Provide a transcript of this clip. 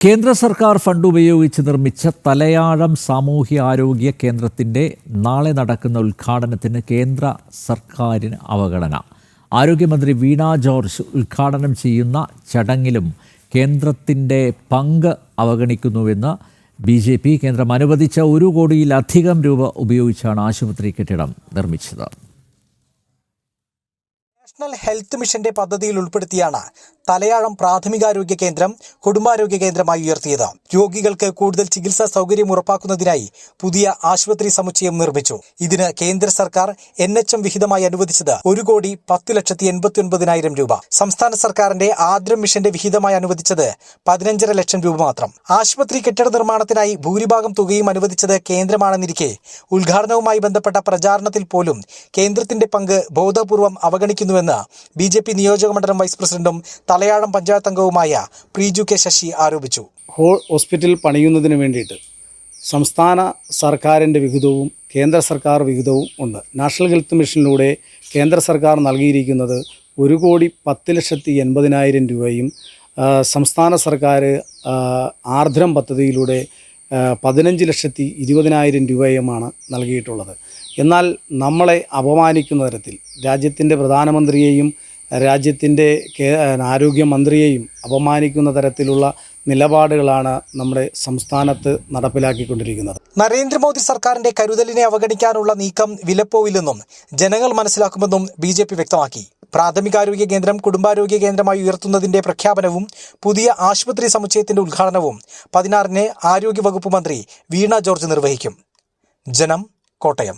കേന്ദ്ര സർക്കാർ ഫണ്ട് ഉപയോഗിച്ച് നിർമ്മിച്ച തലയാഴം സാമൂഹ്യ ആരോഗ്യ കേന്ദ്രത്തിന്റെ നാളെ നടക്കുന്ന ഉദ്ഘാടനത്തിന് കേന്ദ്ര സർക്കാരിന് അവഗണന. ആരോഗ്യമന്ത്രി വീണ ജോർജ് ഉദ്ഘാടനം ചെയ്യുന്ന ചടങ്ങിലും കേന്ദ്രത്തിന്റെ പങ്ക് അവഗണിക്കുന്നുവെന്ന് ബി ജെ പി കേന്ദ്രം അനുവദിച്ച ഒരു കോടിയിലധികം രൂപ ഉപയോഗിച്ചാണ് ആശുപത്രി കെട്ടിടം നിർമ്മിച്ചത്. നാഷണൽ ഹെൽത്ത് മിഷന്റെ പദ്ധതിയിൽ ഉൾപ്പെടുത്തിയാണ് തലയാഴം പ്രാഥമികാരോഗ്യ കേന്ദ്രം കുടുംബാരോഗ്യ കേന്ദ്രമായി ഉയർത്തിയത്. രോഗികൾക്ക് കൂടുതൽ ചികിത്സാ സൗകര്യം ഉറപ്പാക്കുന്നതിനായി പുതിയ ആശുപത്രി സമുച്ചയം നിർമ്മിച്ചു. ഇതിന് കേന്ദ്ര സർക്കാർ എൻ എച്ച് എം വിഹിതമായി അനുവദിച്ചത് ഒരു കോടി പത്ത് ലക്ഷത്തി എൺപത്തി ഒൻപതിനായിരം രൂപ. സംസ്ഥാന സർക്കാരിന്റെ ആദ്രം മിഷന്റെ വിഹിതമായി അനുവദിച്ചത് പതിനഞ്ചര ലക്ഷം രൂപ മാത്രം. ആശുപത്രി കെട്ടിട നിർമ്മാണത്തിനായി ഭൂരിഭാഗം തുകയും അനുവദിച്ചത് കേന്ദ്രമാണെന്നിരിക്കെ ഉദ്ഘാടനവുമായി ബന്ധപ്പെട്ട പ്രചാരണത്തിൽ പോലും കേന്ദ്രത്തിന്റെ പങ്ക് ബോധപൂർവം അവഗണിക്കുന്നുവെന്ന് ബി ജെ പി നിയോജക മണ്ഡലം വൈസ് പ്രസിഡന്റും തലയാഴം പഞ്ചായത്ത് അംഗവുമായ പ്രീജു കെ ശശി ആരോപിച്ചു. ഹോൾ ഹോസ്പിറ്റൽ പണിയുന്നതിന് വേണ്ടിയിട്ട് സംസ്ഥാന സർക്കാരിന്റെ വിഹിതവും കേന്ദ്ര സർക്കാർ വിഹിതവും ഉണ്ട്. നാഷണൽ ഹെൽത്ത് മിഷനിലൂടെ കേന്ദ്ര സർക്കാർ നൽകിയിരിക്കുന്നത് ഒരു കോടി പത്ത് ലക്ഷത്തി എൺപതിനായിരം രൂപയും സംസ്ഥാന സർക്കാർ ആർദ്രം പദ്ധതിയിലൂടെ പതിനഞ്ച് ലക്ഷത്തി ഇരുപതിനായിരം രൂപയുമാണ് നൽകിയിട്ടുള്ളത്. എന്നാൽ നമ്മളെ അപമാനിക്കുന്ന തരത്തിൽ രാജ്യത്തിന്റെ പ്രധാനമന്ത്രിയെയും രാജ്യത്തിന്റെ ആരോഗ്യമന്ത്രിയെയും അപമാനിക്കുന്ന തരത്തിലുള്ള നിലപാടുകളാണ് നമ്മുടെ സംസ്ഥാനത്ത് നടപ്പിലാക്കിക്കൊണ്ടിരിക്കുന്നത്. നരേന്ദ്രമോദി സർക്കാരിന്റെ കരുതലിനെ അവഗണിക്കാനുള്ള നീക്കം വിലപ്പോവില്ലെന്നും ജനങ്ങൾ മനസ്സിലാക്കുമെന്നും ബി ജെ പി വ്യക്തമാക്കി. പ്രാഥമികാരോഗ്യ കേന്ദ്രം കുടുംബാരോഗ്യ കേന്ദ്രമായി ഉയർത്തുന്നതിന്റെ പ്രഖ്യാപനവും പുതിയ ആശുപത്രി സമുച്ചയത്തിന്റെ ഉദ്ഘാടനവും പതിനാറിന് ആരോഗ്യവകുപ്പ് മന്ത്രി വീണ ജോർജ് നിർവഹിക്കും. ജനം കോട്ടയം.